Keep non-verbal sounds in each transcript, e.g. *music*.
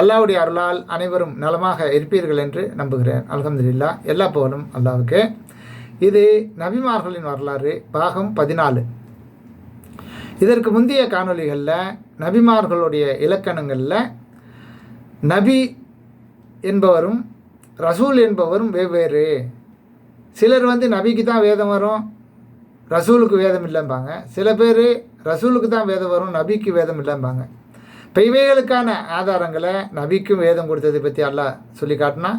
அல்லாவுடைய அருளால் அனைவரும் நலமாக இருப்பீர்கள் என்று நம்புகிறேன். அல்ஹம்துலில்லா எல்லா புகழும் அல்லாவுக்கு. இது நபிமார்களின் வரலாறு பாகம் பதினாலு. இதற்கு முந்தைய காணொளிகளில் நபிமார்களுடைய இலக்கணங்களில் நபி என்பவரும் ரசூல் என்பவரும் வெவ்வேறு. சிலர் வந்து நபிக்கு தான் வேதம் வரும் ரசூலுக்கு வேதம் இல்லைம்பாங்க. சில பேர் ரசூலுக்கு தான் வேதம் வரும் நபிக்கு வேதம் இல்லைம்பாங்க. இப்போ இவைகளுக்கான ஆதாரங்களை நபிக்கும் வேதம் கொடுத்ததை பற்றி அல்லாஹ் சொல்லி காட்டினா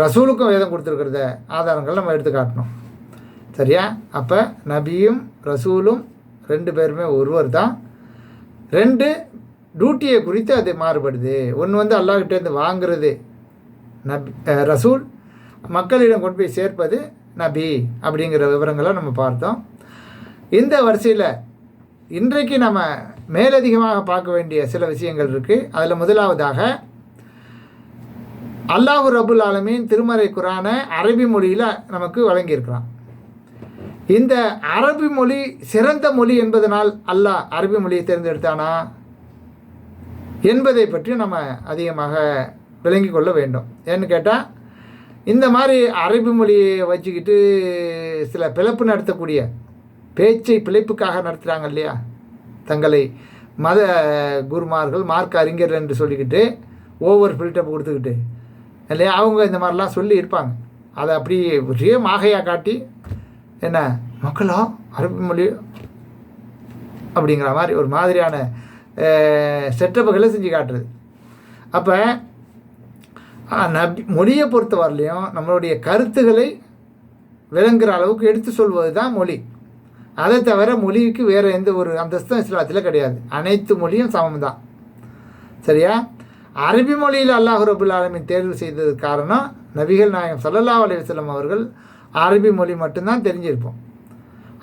ரசூலுக்கும் வேதம் கொடுத்துருக்கிறத ஆதாரங்கள் நம்ம எடுத்து காட்டணும். சரியா? அப்போ நபியும் ரசூலும் ரெண்டு பேருமே ஒருவர் தான். ரெண்டு டியூட்டியை குறித்து அது மாறுபடுது. ஒன்று வந்து அல்லாஹ்கிட்டேருந்து வாங்குறது நபி ரசூல் மக்களிடம் கொண்டு போய் சேர்ப்பது நபி அப்படிங்கிற விவரங்களை நம்ம பார்த்தோம். இந்த வரிசையில் இன்றைக்கு நம்ம மேலதிகமாக பார்க்க வேண்டிய சில விஷயங்கள் இருக்குது அதில் முதலாவதாக அல்லாஹு ரபுல் ஆலமீன் திருமறை குரானை அரபி மொழியில் நமக்கு வழங்கியிருக்கிறான். இந்த அரபி மொழி சிறந்த மொழி என்பதனால் அல்லாஹ் அரபி மொழியை தேர்ந்தெடுத்தானா என்பதை பற்றி நம்ம அதிகமாக விளங்கி கொள்ள வேண்டும். ஏன்னு கேட்டால் இந்த மாதிரி அரபி மொழியை வச்சுக்கிட்டு சில பிழப்பு நடத்தக்கூடிய பேச்சை பிழைப்புக்காக நடத்துகிறாங்க இல்லையா? தங்களை மத குருமார்கள் மார்க்க அறிஞர் என்று சொல்லிக்கிட்டு ஓவர் ஃபில்டப் கொடுத்துக்கிட்டு இல்லையா? அவங்க இந்த மாதிரிலாம் சொல்லி இருப்பாங்க. அதை அப்படி ஒரே மாகையாக காட்டி என்ன மக்களா அரபி மொழி அப்படிங்கிற மாதிரி ஒரு மாதிரியான செட்டப்புகளை செஞ்சு காட்டுறது. அப்போ நபி மொழியை பொறுத்த வரலையும் நம்மளுடைய கருத்துக்களை விளங்குற அளவுக்கு எடுத்து சொல்வது தான் மொழி. அதை தவிர மொழிக்கு வேறு எந்த ஒரு அந்தஸ்தும் இஸ்லாத்தில் கிடையாது. அனைத்து மொழியும் சமம் தான் சரியா? அரபி மொழியில் அல்லாஹு ரபுல் ஆலமின் தேர்வு செய்தது காரணம் நபிகள் நாயகம் சல்லல்லா அலைஹி அவர்கள் அரபி மொழி மட்டும்தான் தெரிஞ்சிருப்போம்.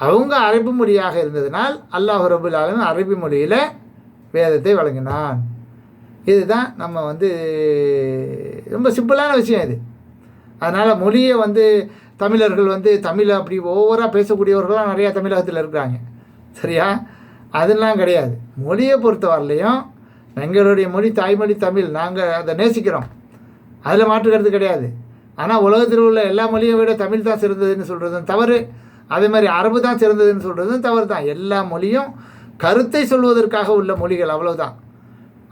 அவங்க அரபி மொழியாக இருந்ததினால் அல்லாஹு ரபுல் ஆலமின் அரபி மொழியில் வேதத்தை வழங்கினான். இதுதான் நம்ம வந்து ரொம்ப சிம்பிளான விஷயம் இது. அதனால் மொழியை வந்து தமிழர்கள் வந்து தமிழை அப்படி ஓவராக பேசக்கூடியவர்களாக நிறையா தமிழகத்தில் இருக்கிறாங்க. சரியா? அதெல்லாம் கிடையாது. மொழியை பொறுத்த வரலையும் எங்களுடைய மொழி தாய்மொழி தமிழ். நாங்கள் அதை நேசிக்கிறோம். அதில் மாற்றுக்கிறது கிடையாது. ஆனால் உலகத்தில் உள்ள எல்லா மொழியை விட தமிழ் தான் சிறந்ததுன்னு சொல்கிறதும் தவறு. அதே மாதிரி அரபு தான் சிறந்ததுன்னு சொல்கிறதும் தவறு தான். எல்லா மொழியும் கருத்தை சொல்வதற்காக உள்ள மொழிகள் அவ்வளோதான்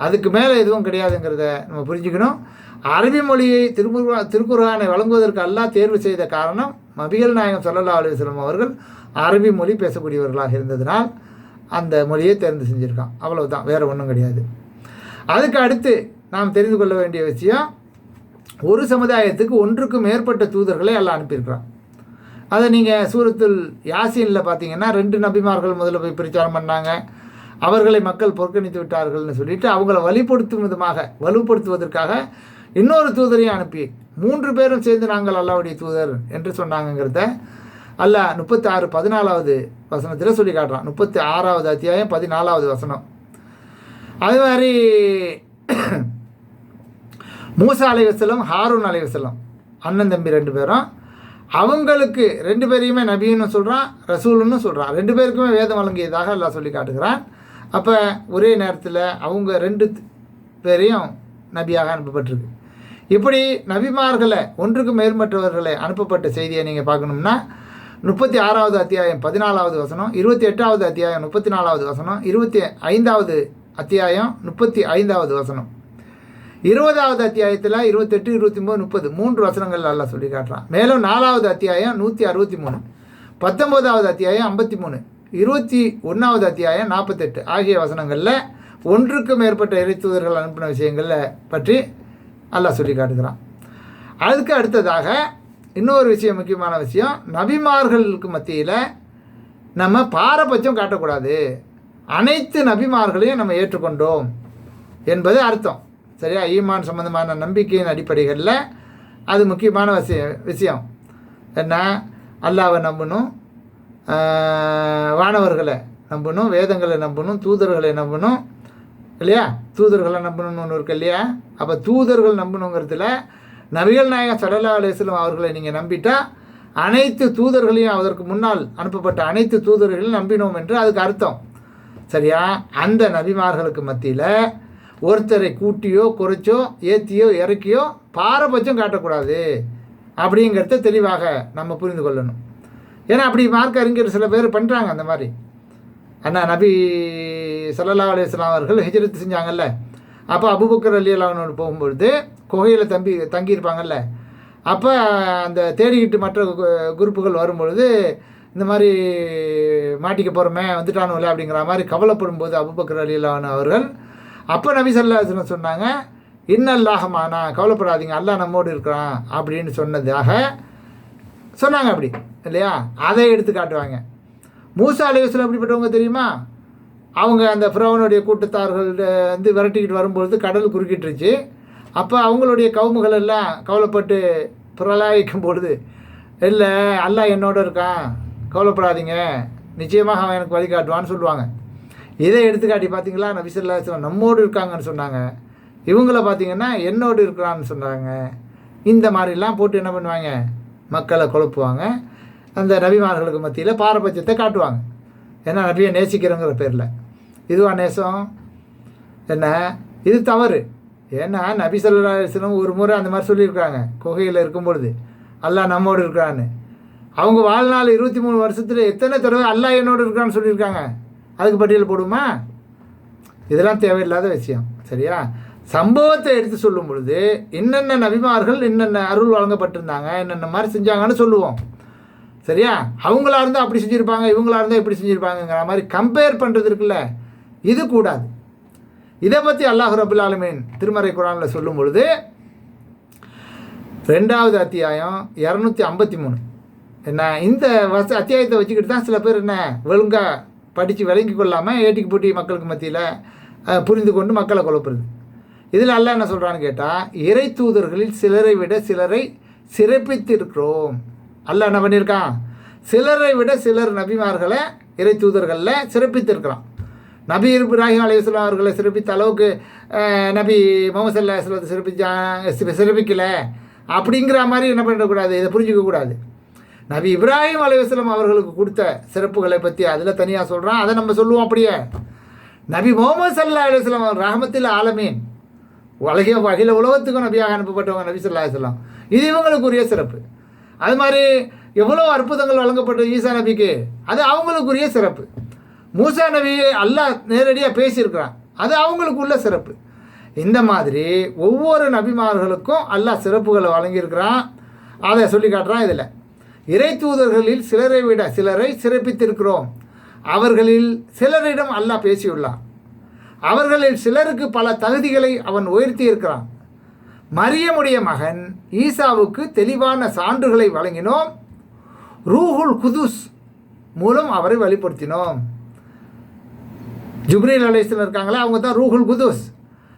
அதுக்கு மேலே எதுவும் கிடையாதுங்கிறத நம்ம புரிஞ்சுக்கணும். அரபி மொழியை திருமுருகா திருக்குறானை வழங்குவதற்கு அல்லாஹ் தேர்வு செய்த காரணம் நபிகள் நாயகம் ஸல்லல்லாஹு அலுவலம் அவர்கள் அரபி மொழி பேசக்கூடியவர்களாக இருந்ததினால் அந்த மொழியை தேர்ந்து செஞ்சுருக்கான். அவ்வளவுதான். வேறு ஒன்றும் கிடையாது. அதுக்கு அடுத்து நாம் தெரிந்து கொள்ள வேண்டிய விஷயம் ஒரு சமுதாயத்துக்கு ஒன்றுக்கும் மேற்பட்ட தூதர்களை எல்லாம் அனுப்பியிருக்கிறான். அதை நீங்கள் சூரத்தில் யாசியனில் பார்த்தீங்கன்னா ரெண்டு நபிமார்கள் முதல்ல போய் பிரச்சாரம் பண்ணாங்க. அவர்களை மக்கள் புறக்கணித்து விட்டார்கள்னு சொல்லிட்டு அவங்கள வழிபடுத்தும் விதமாக வலுப்படுத்துவதற்காக இன்னொரு தூதரையும் அனுப்பி மூன்று பேரும் சேர்ந்து நாங்கள் அல்லாவுடைய தூதர் என்று சொன்னாங்கங்கிறத அல்ல முப்பத்தி ஆறு பதினாலாவது வசனத்தில் சொல்லி காட்டுறான். முப்பத்தி ஆறாவது அத்தியாயம் பதினாலாவது வசனம். அது மாதிரி மூசா அலைவசலம் ஹாரூன் அலைவசலம் அண்ணன் தம்பி ரெண்டு பேரும் அவங்களுக்கு ரெண்டு பேரையுமே நபின்னு சொல்கிறான் ரசூலுன்னு சொல்கிறான் ரெண்டு பேருக்குமே வேதம் வழங்கியதாக எல்லாம் சொல்லி காட்டுகிறான். அப்போ ஒரே நேரத்தில் அவங்க ரெண்டு பேரையும் நபியாக அனுப்பப்பட்டிருக்கு. இப்படி நபிமார்களை ஒன்றுக்கு மேற்பட்டவர்களை அனுப்பப்பட்ட செய்தியை நீங்கள் பார்க்கணும்னா முப்பத்தி ஆறாவது அத்தியாயம் பதினாலாவது வசனம் இருபத்தி எட்டாவது அத்தியாயம் முப்பத்தி நாலாவது வசனம் இருபத்தி ஐந்தாவது அத்தியாயம் முப்பத்தி ஐந்தாவது வசனம். இருபதாவது அத்தியாயத்தில் இருபத்தெட்டு இருபத்தி மூணு முப்பது மூன்று வசனங்கள் நல்லா சொல்லி காட்டுறான். மேலும் நாலாவது அத்தியாயம் நூற்றி அறுபத்தி மூணு பத்தொம்போதாவது அத்தியாயம் ஐம்பத்தி மூணு இருபத்தி ஒன்றாவது அத்தியாயம் நாற்பத்தெட்டு ஆகிய வசனங்களில் ஒன்றுக்கு மேற்பட்ட இறைத்தூதர்கள் அனுப்பின விஷயங்களில் பற்றி அல்லாஹ் சொல்லி காட்டுகிறான். அதுக்கு அடுத்ததாக இன்னொரு விஷயம் முக்கியமான விஷயம் நபிமார்களுக்கு மத்தியில் நம்ம பாரபட்சம் காட்டக்கூடாது. அனைத்து நபிமார்களையும் நம்ம ஏற்றுக்கொண்டோம் என்பது அர்த்தம். சரியா? ஈமான் சம்மந்தமான நம்பிக்கையின் அடிப்படைகளில் அது முக்கியமான விஷயம் விஷயம். என்ன? அல்லாவை நம்பணும் வானவர்களை நம்பணும் வேதங்களை நம்பணும் தூதர்களை நம்பணும் இல்லையா? தூதர்களை நம்பணும்னு ஒன்று இருக்கு இல்லையா? அப்போ தூதர்கள் நம்பணுங்கிறதுல நபிகள் நாயகம் சல்லா அவர்களை நீங்கள் நம்பிட்டா அனைத்து தூதர்களையும் அதற்கு முன்னால் அனுப்பப்பட்ட அனைத்து தூதர்களையும் நம்பினோம் என்று அதுக்கு அர்த்தம். சரியா? அந்த நபிமார்களுக்கு மத்தியில் ஒருத்தரை கூட்டியோ குறைச்சோ ஏற்றியோ இறக்கியோ பாரபட்சம் காட்டக்கூடாது. அப்படிங்கிறத தெளிவாக நம்ம புரிந்து கொள்ளணும். ஏன்னா அப்படி மார்க் அறிஞர் சில பேர் பண்ணுறாங்க அந்த மாதிரி. அண்ணா நபி சல்லா அலிஸ்லாம் அவர்கள் ஹிஜ்ரத் செஞ்சாங்கல்ல. அப்போ அபுபக்கர் அலி அல்லாஹனோடு போகும்பொழுது குகையில் தம்பி தங்கியிருப்பாங்கல்ல. அப்போ அந்த தேடிக்கிட்டு மற்ற கு- குரூப்புகள் வரும்பொழுது இந்த மாதிரி மாட்டிக்க போகிறோமே வந்துட்டானுல அப்படிங்கிற மாதிரி கவலைப்படும் போது அபுபக்கர் அலி அல்லாஹன் அவர்கள் அப்போ நபி சல்லா அலிஸ்லாம் சொன்னாங்க இன்னல்லாகமானா கவலைப்படாதீங்க அல்லாஹ் நம்மோடு இருக்கிறான் அப்படின்னு சொன்னதாக சொன்னாங்க அப்படி இல்லையா? அதை எடுத்து காட்டுவாங்க. மூசா அலைவசம் எப்படிப்பட்டவங்க தெரியுமா? அவங்க அந்த ஃப்ரௌனுடைய கூட்டத்தார்கள் வந்து விரட்டிக்கிட்டு வரும்பொழுது கடல் குறுக்கிட்டுருச்சு. அப்போ அவங்களுடைய கவுமுகள் எல்லாம் கவலைப்பட்டு பிரலாயிக்கும் பொழுது இல்லை அல்லாஹ் என்னோட இருக்கான் கவலைப்படாதீங்க நிச்சயமாக அவன் எனக்கு வழிகாட்டுவான்னு சொல்லுவாங்க. இதை எடுத்துக்காட்டி பார்த்தீங்களா நபிசல்லா நம்மோடு இருக்காங்கன்னு சொன்னாங்க. இவங்கள பார்த்தீங்கன்னா என்னோடு இருக்கிறான்னு சொன்னாங்க. இந்த மாதிரிலாம் போட்டு என்ன பண்ணுவாங்க? மக்களை குழப்புவாங்க. அந்த நபிமார்களுக்கு மத்தியில் பாரபட்சத்தை காட்டுவாங்க. ஏன்னா நபியை நேசிக்கிறோங்கிற பேரில். இதுவா நேசம்? என்ன? இது தவறு. ஏன்னா நபி சொல்லா அலிஸ்லம் ஒரு முறை அந்த மாதிரி சொல்லியிருக்காங்க குகையில் இருக்கும் பொழுது அல்லாஹ் நம்மோடு இருக்கிறான்னு. அவங்க வாழ்நாள் இருபத்தி மூணு வருஷத்தில் எத்தனை தடவை அல்லாஹ் என்னோடு இருக்கான்னு சொல்லியிருக்காங்க. அதுக்கு பட்டியல் போடுமா? இதெல்லாம் தேவையில்லாத விஷயம். சரியா? சம்பவத்தை எடுத்து சொல்லும் பொழுது என்னென்ன நபிமார்கள் என்னென்ன அருள் வழங்கப்பட்டிருந்தாங்க என்னென்ன மாதிரி செஞ்சாங்கன்னு சொல்லுவோம். சரியா? அவங்களா இருந்தால் அப்படி செஞ்சுருப்பாங்க இவங்களா இருந்தால் இப்படி செஞ்சுருப்பாங்கங்கிற மாதிரி கம்பேர் பண்ணுறது இருக்குல்ல? இது கூடாது. இதை பற்றி அல்லாஹ் ரபுல் ஆலமீன் திருமறை குரானில் சொல்லும் பொழுது ரெண்டாவது அத்தியாயம் இரநூத்தி ஐம்பத்தி மூணு. என்ன இந்த வச அத்தியாயத்தை வச்சுக்கிட்டு தான் சில பேர் என்ன ஒழுங்காக படித்து விளங்கி கொள்ளாமல் ஏட்டிக்கு போட்டி மக்களுக்கு மத்தியில் புரிந்து கொண்டு மக்களை குழப்புறது. இதில் அல்ல என்ன சொல்கிறான்னு கேட்டால் இறை தூதர்களில் சிலரை விட சிலரை சிறப்பித்திருக்கிறோம். அல்ல என்ன பண்ணியிருக்கான் சிலரை விட சிலர் நபிமார்களை இறை தூதர்களில் சிறப்பித்திருக்கிறான். நபி இப்ராஹிம் அலையுஸ்லாம் அவர்களை சிறப்பித்த அளவுக்கு நபி முகமது சல்லா அலுவலத்தை சிறப்பிச்சா சிறப்பிக்கலை. அப்படிங்கிற மாதிரி என்ன பண்ணிடக்கூடாது இதை புரிஞ்சுக்க கூடாது. நபி இப்ராஹிம் அலைவாஸ்லாம் அவர்களுக்கு கொடுத்த சிறப்புகளை பற்றி அதில் தனியாக சொல்கிறான் அதை நம்ம சொல்லுவோம் அப்படியே. நபி முகமது சல்லா அலுவலாம் அவர் ரஹமத்தில் ஆலமீன். உலகிய வகையில் உலகத்துக்கும் நபியாக அனுப்பப்பட்டவங்க நபி சொல்லா அலுவலாம் இது இவங்களுக்குரிய சிறப்பு. அது மாதிரி எவ்வளோ அற்புதங்கள் வழங்கப்பட்ட ஈசா நபிக்கு? அது அவங்களுக்குரிய சிறப்பு. மூசா நபி அல்லாஹ் நேரடியாக பேசியிருக்கிறான். அது அவங்களுக்குள்ள சிறப்பு. இந்த மாதிரி ஒவ்வொரு நபிமார்களுக்கும் அல்லாஹ் சிறப்புகளை வழங்கியிருக்கிறான். அதை சொல்லி காட்டுறான் இதில். இறை தூதர்களில் சிலரை விட சிலரை சிறப்பித்திருக்கிறோம். அவர்களில் சிலரிடம் அல்லாஹ் பேசியுள்ளான். அவர்களில் சிலருக்கு பல தகுதிகளை அவன் உயர்த்தி இருக்கிறான் மரியமுடைய மகன் ஈசாவுக்கு தெளிவான சான்றுகளை வழங்கினோம். ரூஹுல் குதுஸ் மூலம் அவரை வழிபடுத்தினோம். ஜுப்ரீல் அலையம் இருக்காங்களா? அவங்க தான் ரூஹுல் குதுஸ்.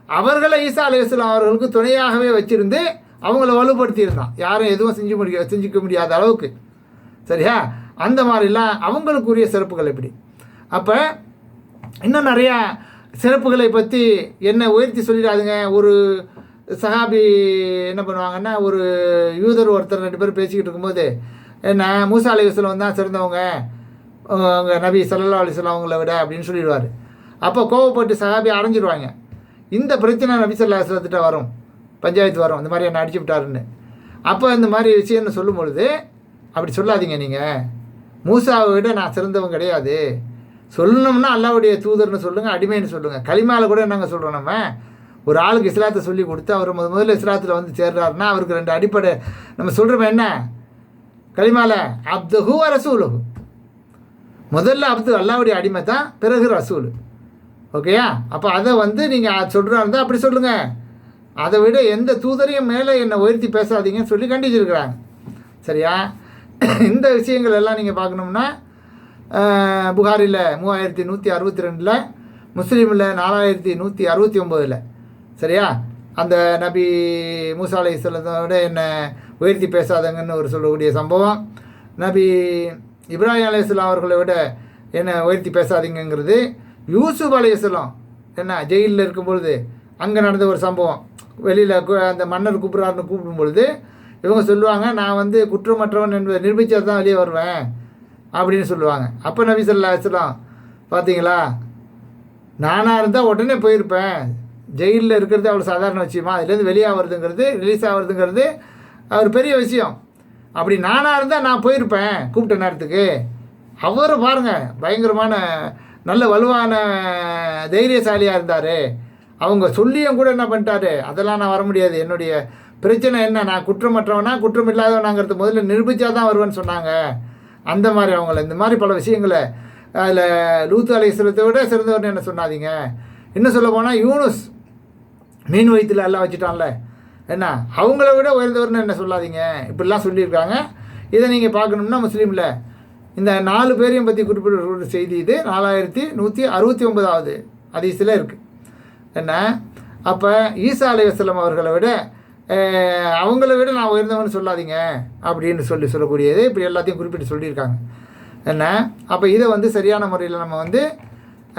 அவர்களை ஈசா அலையம் அவர்களுக்கு துணையாகவே வச்சுருந்து அவங்கள வலுப்படுத்தியிருந்தான். யாரும் எதுவும் செஞ்சு முடிய செஞ்சுக்க முடியாத அளவுக்கு. சரியா? அந்த மாதிரிலாம் அவங்களுக்குரிய சிறப்புகள் எப்படி அப்போ இன்னும் நிறையா சிறப்புகளை பற்றி என்ன உயர்த்தி சொல்லிடாதுங்க. ஒரு சஹாபி என்ன பண்ணுவாங்கன்னா ஒரு யூதர் ஒருத்தர் ரெண்டு பேரும் பேசிக்கிட்டு இருக்கும்போது என்ன மூசா அலைவசலம் தான் சிறந்தவங்க. அவங்க நபி சல்லா அலிஸ்லாம் அவங்கள விட அப்படின்னு சொல்லிடுவார். அப்போ கோவப்பட்டு சஹாபி அடைஞ்சிடுவாங்க இந்த பிரச்சனை நபி சொல்லா அலிஸ்லத்திட்ட வரும். பஞ்சாயத்து வரும். இந்த மாதிரி என்னை அடிச்சு விட்டாருன்னு. அப்போ இந்த மாதிரி விஷயம்னு சொல்லும் பொழுது அப்படி சொல்லாதீங்க நீங்கள் மூசாவை விட நான் சிறந்தவன் கிடையாது. சொல்லணும்னா அல்லாவுடைய தூதர்னு சொல்லுங்கள் அடிமைன்னு சொல்லுங்கள் களிமாவில் கூட நாங்கள் சொல்கிறோம் நம்ம? ஒரு ஆளுக்கு இஸ்லாத்தை சொல்லி கொடுத்து அவர் முத முதல்ல இஸ்லாத்தில் வந்து சேர்றாருன்னா அவருக்கு ரெண்டு அடிப்படை நம்ம சொல்கிறோம் என்ன? களிமால அப்துஹு ரசூலுஹு. முதல்ல அப்து அல்லாவுடைய அடிமை தான் பிறகு ரசூல். ஓகேயா? அப்போ அதை வந்து நீங்கள் சொல்கிறா இருந்தால் அப்படி சொல்லுங்கள் அதை விட எந்த தூதரையும் மேலே என்னை உயர்த்தி பேசாதீங்கன்னு சொல்லி கண்டிச்சிருக்கிறாங்க. சரியா? *coughs* இந்த விஷயங்கள் எல்லாம் நீங்கள் பார்க்கணும்னா புகாரில் மூவாயிரத்தி நூற்றி அறுபத்தி ரெண்டில் முஸ்லீமில் நாலாயிரத்தி நூற்றி அறுபத்தி ஒம்போதில். சரியா? அந்த நபி மூசா அலை விட என்னை உயர்த்தி பேசாதங்கன்னு ஒரு சொல்லக்கூடிய சம்பவம். நபி இப்ராஹிம் அலையாம் அவர்களை விட என்னை உயர்த்தி பேசாதீங்கங்கிறது. யூசுப் அலையாம் என்ன ஜெயிலில் இருக்கும்பொழுது அங்கே நடந்த ஒரு சம்பவம். வெளியில் அந்த மன்னர் கூப்பிட்றாருன்னு கூப்பிடும் பொழுது இவங்க சொல்லுவாங்க நான் வந்து குற்றமற்றவன் என்பதை நிரூபித்தா தான் வெளியே வருவேன் அப்படின்னு சொல்லுவாங்க. அப்போ நபி சொல்லா பார்த்தீங்களா நானாக இருந்தால் உடனே போயிருப்பேன். ஜெயிலில் இருக்கிறது அவ்வளோ சாதாரண விஷயமா? அதுலேருந்து வெளியே ஆகுறதுங்கிறது ரிலீஸ் ஆகுறதுங்கிறது ஒரு பெரிய விஷயம். அப்படி நானாக இருந்தால் நான் போயிருப்பேன் கூப்பிட்ட நேரத்துக்கு. அவரை பாருங்கள் பயங்கரமான நல்ல வலுவான தைரியசாலியாக இருந்தார். அவங்க சொல்லியும் கூட என்ன பண்ணிட்டாரு? அதெல்லாம் நான் வர முடியாது. என்னுடைய பிரச்சனை என்ன? நான் குற்றமற்றவனா? குற்றம் இல்லாதவனாங்கிறது முதல்ல நிரூபித்தா தான் வருவேன்னு சொன்னாங்க. அந்த மாதிரி அவங்கள. இந்த மாதிரி பல விஷயங்களை அதில் லூத்து அலைசலத்தை விட சிறந்தவர்னு என்ன சொன்னாதீங்க? இன்னும் சொல்ல போனால் யூனுஸ் மீன் வயிற்றுல எல்லாம் வச்சுட்டான்ல. என்ன? அவங்கள விட உயர்ந்தவர்னு என்ன சொல்லாதீங்க? இப்படிலாம் சொல்லியிருக்காங்க. இதை நீங்கள் பார்க்கணும்னா முஸ்லீமில். இந்த நாலு பேரையும் பற்றி குறிப்பிட்ட ஒரு செய்தி இது. நாலாயிரத்தி நூற்றி அறுபத்தி ஒன்பதாவது அதிசயில் இருக்குது என்ன? அப்போ ஈசா அலி அவர்களை விட அவங்கள விட நான் உயர்ந்தவன் சொல்லாதீங்க அப்படின்னு சொல்லி சொல்லக்கூடியது. இப்படி எல்லாத்தையும் குறிப்பிட்டு சொல்லியிருக்காங்க. என்ன? அப்போ இதை வந்து சரியான முறையில் நம்ம வந்து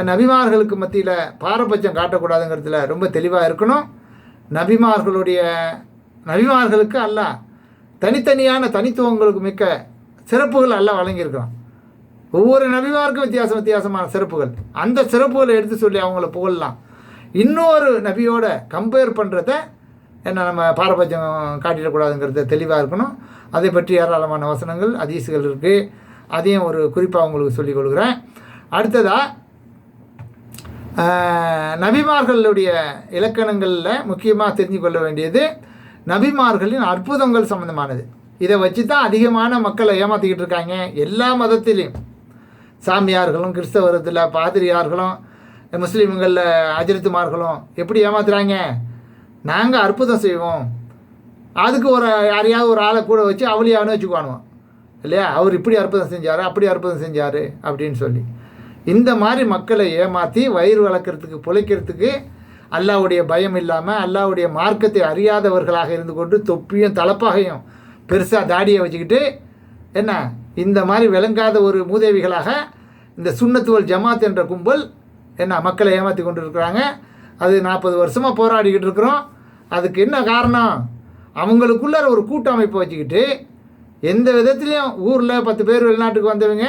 நபிமார்களுக்கு மத்தியில் பாரபட்சம் காட்டக்கூடாதுங்கிறதுல ரொம்ப தெளிவாக இருக்கணும். நபிமார்களுடைய நபிமார்களுக்கு அல்ல தனித்தனியான தனித்துவங்களுக்கு மிக்க சிறப்புகள் அல்ல வழங்கியிருக்கிறோம். ஒவ்வொரு நபிமாருக்கும் வித்தியாசம் வித்தியாசமான சிறப்புகள். அந்த சிறப்புகளை எடுத்து சொல்லி அவங்கள புகழலாம். இன்னொரு நபியோட கம்பேர் பண்ணுறத என்ன நம்ம பாரபட்சம் காட்டிடக்கூடாதுங்கிறத தெளிவாக இருக்கணும். அதை பற்றி ஏராளமான வசனங்கள் அதிசுகள் இருக்குது அதையும் ஒரு குறிப்பாக உங்களுக்கு சொல்லிக் கொடுக்குறேன். அடுத்ததாக நபிமார்களுடைய இலக்கணங்களில் முக்கியமாக தெரிஞ்சு கொள்ள வேண்டியது நபிமார்களின் அற்புதங்கள் சம்மந்தமானது இதை வச்சு தான் அதிகமான மக்களை ஏமாற்றிக்கிட்டு இருக்காங்க. எல்லா மதத்திலையும். சாமியார்களும் கிறிஸ்தவரத்தில் பாதிரியார்களும் முஸ்லீம்களில் அஜிரத்துமார்களும் எப்படி ஏமாத்துறாங்க? நாங்கள் அற்புதம் செய்வோம். அதுக்கு ஒரு யாரையாவது ஒரு ஆளை கூட வச்சு அவளியாவனு வச்சுக்குவானுவோம் இல்லையா? அவர் இப்படி அற்புதம் செஞ்சார் அப்படி அற்புதம் செஞ்சார் அப்படின்னு சொல்லி. இந்த மாதிரி மக்களை ஏமாற்றி வயிறு வளர்க்குறதுக்கு பிழைக்கிறதுக்கு அல்லாவுடைய பயம் இல்லாமல் அல்லாவுடைய மார்க்கத்தை அறியாதவர்களாக இருந்து கொண்டு தொப்பியும் தலப்பாகையும் பெருசாக தாடியை வச்சுக்கிட்டு என்ன இந்த மாதிரி விளங்காத ஒரு மூதேவிகளாக இந்த சுண்ணத்துவல் ஜமாத் என்ற கும்பல் என்ன மக்களை ஏமாற்றி கொண்டு இருக்கிறாங்க அது நாற்பது வருஷமாக போராடிக்கிட்டு இருக்கிறோம். அதுக்கு என்ன காரணம்? அவங்களுக்குள்ளார ஒரு கூட்டமைப்பை வச்சுக்கிட்டு எந்த விதத்துலேயும் ஊரில் பத்து பேர் வெளிநாட்டுக்கு வந்தவங்க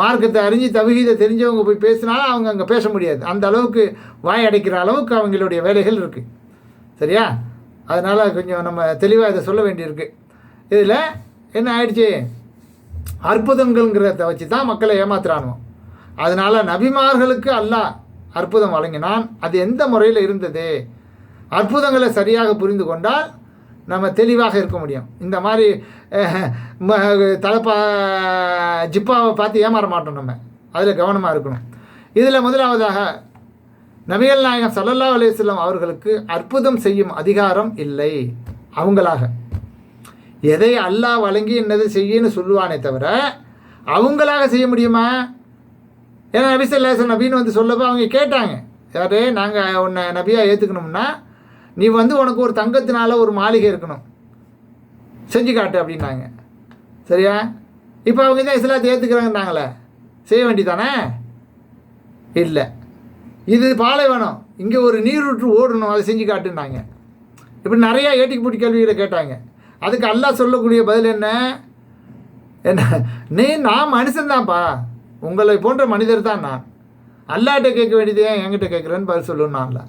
மார்க்கத்தை அறிஞ்சு தவிகிதை தெரிஞ்சவங்க போய் பேசினாலும் அவங்க அங்கே பேச முடியாது. அந்த அளவுக்கு வாய் அடைக்கிற அளவுக்கு அவங்களுடைய வேலைகள் இருக்குது சரியா? அதனால் கொஞ்சம் நம்ம தெளிவாக இதை சொல்ல வேண்டியிருக்கு. இதில் என்ன ஆயிடுச்சு? அற்புதங்கள்ங்கிறத வச்சு தான் மக்களை ஏமாத்துறானுவோம் அதனால் நபிமார்களுக்கு அல்லாஹ் அற்புதம் வழங்கினான். அது எந்த முறையில் இருந்தது? அற்புதங்களை சரியாக புரிந்து கொண்டால் நம்ம தெளிவாக இருக்க முடியும். இந்த மாதிரி ம- தலைப்பா ஜிப்பாவை பார்த்து ஏமாற மாட்டோம் நம்ம. அதில் கவனமாக இருக்கணும். இதில் முதலாவதாக நபிகள் நாயகம் சல்லல்லா அலைஹி அவர்களுக்கு அற்புதம் செய்யும் அதிகாரம் இல்லை. அவங்களாக. எதை அல்லாஹ் வழங்கி என்னது செய்யன்னு சொல்லுவானே தவிர அவங்களாக செய்ய முடியுமா? ஏன்னா நபி சொல்லாசன் நபின்னு வந்து சொல்லப்போ அவங்க கேட்டாங்க. யாரே நாங்கள் உன்னை நபியாக ஏற்றுக்கணும்னா நீ வந்து உனக்கு ஒரு தங்கத்தினால ஒரு மாளிகை இருக்கணும். செஞ்சு காட்டு அப்படின்னாங்க. சரியா? இப்போ அவங்க தான் இஸ்லாத்தை ஏற்றுக்கிறாங்கன்னாங்களே செய்ய வேண்டிதானே இல்லை. இது பாலைவனம். இங்கே ஒரு நீரூற்று ஓடணும் அதை செஞ்சு காட்டுனாங்க இப்படி நிறையா ஏட்டிக்கு பூட்டி கேள்விகளை கேட்டாங்க. அதுக்கு அல்லாஹ் சொல்லக்கூடிய பதில் என்ன? என்ன? நீ நான் மனுஷன்தான்ப்பா உங்களை போன்ற மனிதர் தான் நான். அல்லாட்ட கேட்க வேண்டியது ஏன் என்கிட்ட கேட்குறேன்னு பதில் சொல்லணும் அல்ல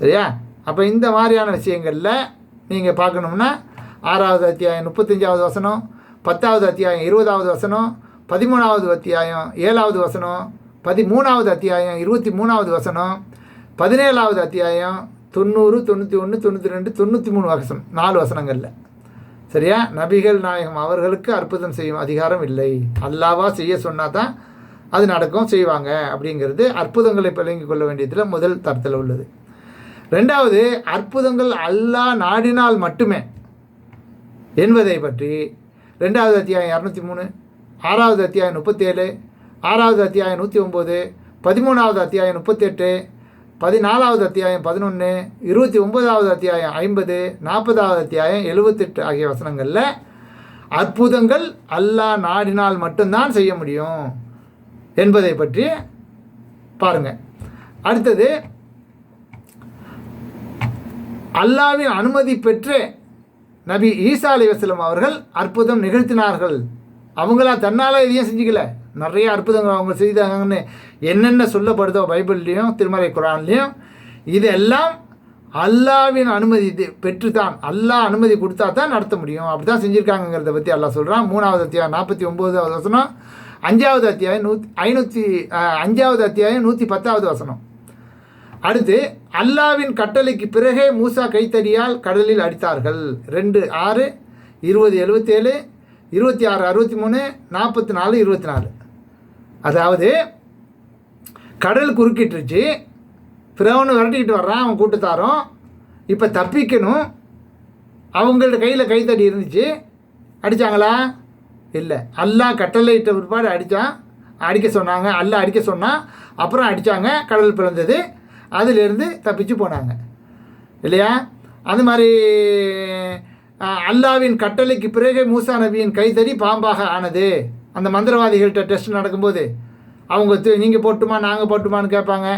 சரியா? அப்போ இந்த மாதிரியான விஷயங்களில் நீங்கள் பார்க்கணும்னா ஆறாவது அத்தியாயம் முப்பத்தஞ்சாவது வசனம் பத்தாவது அத்தியாயம் இருபதாவது வசனம் பதிமூணாவது அத்தியாயம் ஏழாவது வசனம் பதிமூணாவது அத்தியாயம் இருபத்தி மூணாவது வசனம் பதினேழாவது அத்தியாயம் தொண்ணூறு தொண்ணூற்றி ஒன்று தொண்ணூற்றி ரெண்டு தொண்ணூற்றி மூணு வசனம் நாலு வசனங்களில். சரியா? நபிகள் நாயகம் அவர்களுக்கு அற்புதம் செய்யும் அதிகாரம் இல்லை. அல்லாவா செய்ய சொன்னால் தான் அது நடக்கும் செய்வாங்க அப்படிங்கிறது அற்புதங்களை விளங்கிக் கொள்ள வேண்டியதில் முதல் தரத்தில் உள்ளது. ரெண்டாவது அற்புதங்கள் அல்லாஹ் நாடினால் மட்டுமே என்பதை பற்றி ரெண்டாவது அத்தியாயம் இரநூத்தி மூணு ஆறாவது அத்தியாயம் முப்பத்தேழு ஆறாவது அத்தியாயம் நூற்றி ஒம்பது பதிமூணாவது அத்தியாயம் முப்பத்தெட்டு பதினாலாவது அத்தியாயம் பதினொன்று இருபத்தி ஒன்பதாவது அத்தியாயம் ஐம்பது நாற்பதாவது அத்தியாயம் எழுபத்தெட்டு ஆகிய வசனங்களில் அற்புதங்கள் அல்லாஹ் நாடினால் மட்டும்தான் செய்ய முடியும் என்பதை பற்றி பாருங்கள் அடுத்தது அல்லாவின் அனுமதி பெற்று நபி ஈசா அலிவசலம் அவர்கள் அற்புதம் நிகழ்த்தினார்கள். அவங்களா தன்னால் எதையும் செஞ்சுக்கல. நிறைய அற்புதங்கள் அவங்க செய்தாங்கன்னு என்னென்ன சொல்லப்படுதோ பைபிள்லேயும் திருமலை குரான்லேயும் இதெல்லாம் அல்லாவின் அனுமதி இது- பெற்றுத்தான். அல்லாஹ் அனுமதி கொடுத்தா தான் நடத்த முடியும். அப்படி தான் செஞ்சுருக்காங்கங்கிறத பற்றி அல்லாஹ் சொல்கிறான் மூணாவது அத்தியாயம் நாற்பத்தி ஒம்போதாவது வசனம் அஞ்சாவது அத்தியாயம் நூற்றி ஐநூற்றி அஞ்சாவது அத்தியாயம் நூற்றி பத்தாவது வசனம். அடுத்து அல்லாவின் கட்டளைக்கு பிறகே மூசா கைத்தடியால் கடலில் அடித்தார்கள். ரெண்டு ஆறு இருபது எழுபத்தேழு இருபத்தி ஆறு அறுபத்தி மூணு நாற்பத்தி நாலு இருபத்தி நாலு அதாவது கடல் குறுக்கிட்டுருச்சு. பிறவனு விரட்டிக்கிட்டு வர்றான் அவன் கூட்டத்தாரும். இப்போ தப்பிக்கணும். அவங்கள்ட்ட கையில் கைத்தடி இருந்துச்சு. அடித்தாங்களா இல்லை. அல்லாஹ் கட்டளை இட்ட பிற்பாடு அடித்தான் அடிக்க சொன்னாங்க. அல்லாஹ் அடிக்க சொன்னான். அப்புறம் அடித்தாங்க கடல் பிறந்தது அதிலிருந்து தப்பிச்சு போனாங்க. இல்லையா? அது மாதிரி அல்லாவின் கட்டளைக்கு பிறகு மூசா நபியின் கைத்தறி பாம்பாக ஆனது. அந்த மந்திரவாதிகள்கிட்ட டெஸ்ட் நடக்கும்போது அவங்க நீங்கள் போட்டுமா நாங்கள் போட்டுமான்னு கேட்பாங்க.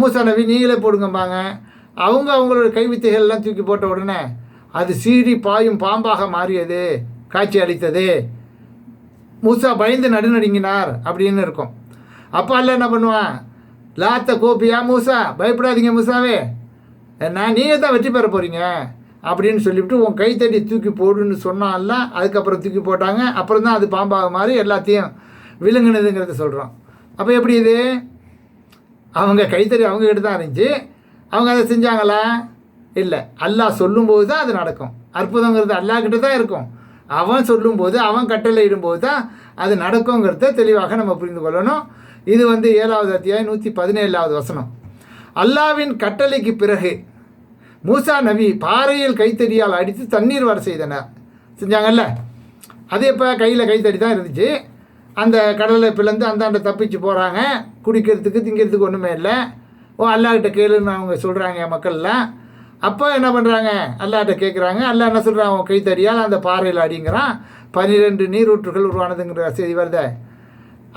மூசா நபி நீங்களே போடுங்கம்பாங்க. அவங்க அவங்களோட கைவித்தைகள்லாம் தூக்கி போட்ட உடனே அது சீறி பாயும் பாம்பாக மாறியது. காட்சி அளித்தது. மூசா பயந்து நடுநடுங்கினார் அப்படின்னு இருக்கும். அப்போ அல்ல என்ன பண்ணுவான்? லாத்த கோப்பியா மூசா? பயப்படாதீங்க மூசாவே. நான் நீங்கள் தான் வெற்றி பெற போகிறீங்க அப்படின்னு சொல்லிவிட்டு உன் கைத்தடி தூக்கி போடுன்னு சொன்னான்ல அதுக்கப்புறம் தூக்கி போட்டாங்க. அப்புறம் தான் அது பாம்பாக மாதிரி எல்லாத்தையும் விழுங்குனதுங்கிறத சொல்கிறோம் அப்போ எப்படி இது? அவங்க கைத்தறி அவங்ககிட்ட தான் இருந்துச்சு. அவங்க அதை செஞ்சாங்களா? இல்லை. அல்லாஹ் சொல்லும்போது தான் அது நடக்கும். அற்புதங்கிறது அல்லாக்கிட்ட தான் இருக்கும். அவன் சொல்லும்போது அவன் கட்டளை இடும்போது தான் அது நடக்குங்கிறத தெளிவாக நம்ம புரிந்து கொள்ளணும். இது வந்து ஏழாவது அத்தியாயம் நூற்றி பதினேழாவது வசனம். அல்லாவின் கட்டளைக்கு பிறகு மூசா நபி பாறையில் கைத்தடியால் அடித்து தண்ணீர் வர செய்தனர். செஞ்சாங்கல்ல? அது இப்போ கையில் கைத்தடி தான் இருந்துச்சு. அந்த கடலை பிளந்து அந்தாண்ட தப்பிச்சு போகிறாங்க குடிக்கிறதுக்கு திங்கிறதுக்கு ஒன்றுமே இல்லை. ஓ அல்லாஹ்கிட்ட கேளுன்னு அவங்க சொல்கிறாங்க மக்கள்லாம் அப்போ என்ன பண்ணுறாங்க அல்லாட்ட கேட்குறாங்க அல்லாஹ் என்ன சொல்கிறான் அவன் கைத்தடியால் அந்த பாறையில் அடிங்கிறான். பன்னிரெண்டு நீரூற்றுகள் உருவானதுங்கிற செய்தி வருதே.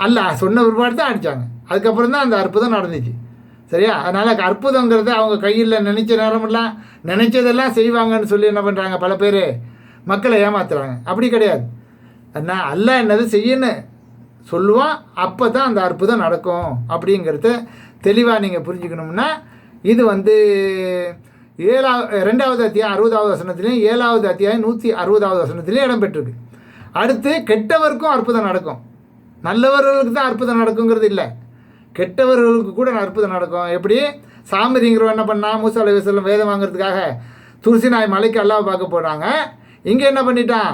அல்ல சொன்ன பிற்பாடு தான் அடித்தாங்க அதுக்கப்புறம் தான் அந்த அற்புதம் நடந்துச்சு. சரியா? அதனால் அற்புதங்கிறது அவங்க கையில் நினச்ச நேரமெல்லாம் நினச்சதெல்லாம் செய்வாங்கன்னு சொல்லி என்ன பண்ணுறாங்க பல பேர் மக்களை ஏமாத்துறாங்க. அப்படி கிடையாது. அண்ணா அல்ல என்னது செய்யணும் சொல்லுவான். அப்போ தான் அந்த அற்புதம் நடக்கும். அப்படிங்கிறத தெளிவாக நீங்கள் புரிஞ்சுக்கணும்னா இது வந்து ஏழாவது ரெண்டாவது அத்தியாயம் அறுபதாவது வசனத்துலேயும் ஏழாவது அத்தியாயம் நூற்றி அறுபதாவது வசனத்துலேயும் இடம்பெற்றிருக்கு. அடுத்து கெட்டவருக்கும் அற்புதம் நடக்கும். நல்லவர்களுக்கு தான் அற்புதம் நடக்குங்கிறது இல்லை. கெட்டவர்களுக்கு கூட அற்புதம் நடக்கும். எப்படி? சாமரிங்கிறவன் என்ன பண்ணா மூசா அலை வேதம் வாங்குறதுக்காக துளசி நாய் மலைக்கு அல்லாவை பார்க்க போகிறாங்க இங்கே என்ன பண்ணிட்டான்?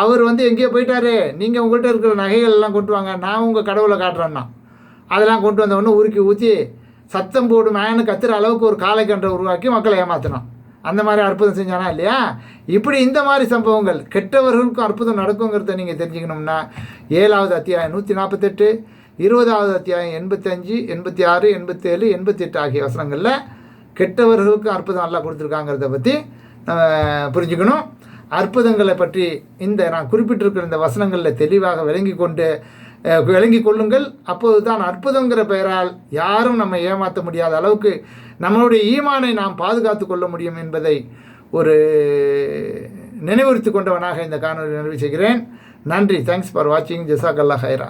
அவர் வந்து எங்கேயோ போயிட்டாரு. நீங்கள் உங்கள்கிட்ட இருக்கிற நகைகள் எல்லாம் கொண்டு வாங்க. நான் உங்கள் கடவுளை காட்டுறேன்னா. அதெல்லாம் கொண்டு வந்தவொடனே உருக்கி ஊற்றி சத்தம் போடு மேனு கத்துற அளவுக்கு ஒரு காலைக்கன்றை உருவாக்கி மக்களை ஏமாற்றினான் அந்த மாதிரி அற்புதம் செஞ்சானா இல்லையா? இப்படி இந்த மாதிரி சம்பவங்கள் கெட்டவர்களுக்கும் அற்புதம் நடக்குங்கிறத நீங்கள் தெரிஞ்சுக்கணும்னா ஏழாவது அத்தியாயம் நூற்றி நாற்பத்தெட்டு இருபதாவது அத்தியாயம் எண்பத்தஞ்சு எண்பத்தி ஆறு எண்பத்தேழு எண்பத்தெட்டு ஆகிய வசனங்களில் கெட்டவர்களுக்கும் அற்புதம் நல்லா கொடுத்துருக்காங்கிறத பற்றி நம்ம புரிஞ்சுக்கணும். அற்புதங்களை பற்றி இந்த நான் குறிப்பிட்டிருக்கிற இந்த வசனங்களில் தெளிவாக விளங்கி கொண்டு விளங்கி கொள்ளுங்கள். அப்போது தான் அற்புதங்கிற பெயரால் யாரும் நம்மை ஏமாற்ற முடியாத அளவுக்கு நம்மளுடைய ஈமானை நாம் பாதுகாத்து கொள்ள முடியும் என்பதை ஒரு நினைவுறுத்தி கொண்டவனாக இந்த காணொலி நிறைவு செய்கிறேன். நன்றி. தேங்க்ஸ் ஃபார் வாட்சிங் ஜசாக் அல்லா ஹைரா.